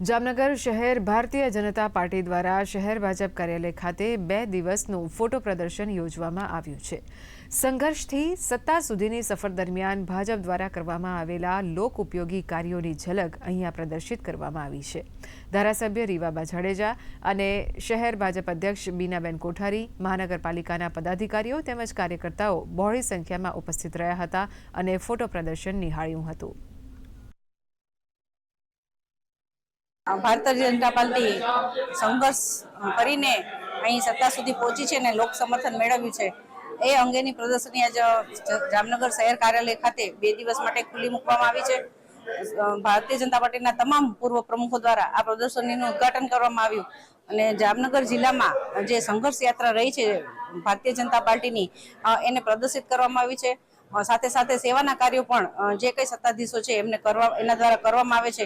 જામનગર શહેર ભારતીય જનતા પાર્ટી દ્વારા શહેર ભાજપ કાર્યાલય ખાતે બે દિવસનું ફોટો પ્રદર્શન યોજવામાં આવ્યું છે. સંઘર્ષથી સત્તા સુધીની સફર દરમિયાન ભાજપ દ્વારા કરવામાં આવેલા લોક ઉપયોગી કાર્યોની ઝલક અહીંયા પ્રદર્શિત કરવામાં આવી છે. ધારાસભ્ય રીવાબા જાડેજા અને શહેર ભાજપ અધ્યક્ષ બીનાબેન કોઠારી, મહાનગરપાલિકાના પદાધિકારીઓ તેમજ કાર્યકર્તાઓ બહોળી સંખ્યામાં ઉપસ્થિત રહ્યા હતા અને ફોટો પ્રદર્શન નિહાળ્યું હતું. ભારતીય જનતા પાર્ટી સંઘર્ષ કરીને અહીં સત્તા સુધી પહોંચી છે અને લોક સમર્થન મેળવ્યું છે. એ અંગેની પ્રદર્શની આજે જામનગર શહેર કાર્યાલય ખાતે બે દિવસ માટે ખુલ્લી મૂકવામાં આવી છે. ભારતીય જનતા પાર્ટીના તમામ પૂર્વ પ્રમુખો દ્વારા આ પ્રદર્શનીનું ઉદ્ઘાટન કરવામાં આવ્યું અને જામનગર જિલ્લામાં જે સંઘર્ષ યાત્રા રહી છે ભારતીય જનતા પાર્ટીની એને પ્રદર્શિત કરવામાં આવી છે. સાથે સાથે સેવાના કાર્યો પણ જે કઈ સત્તાધીશો છે એમને કરવા, એના દ્વારા કરવામાં આવે છે.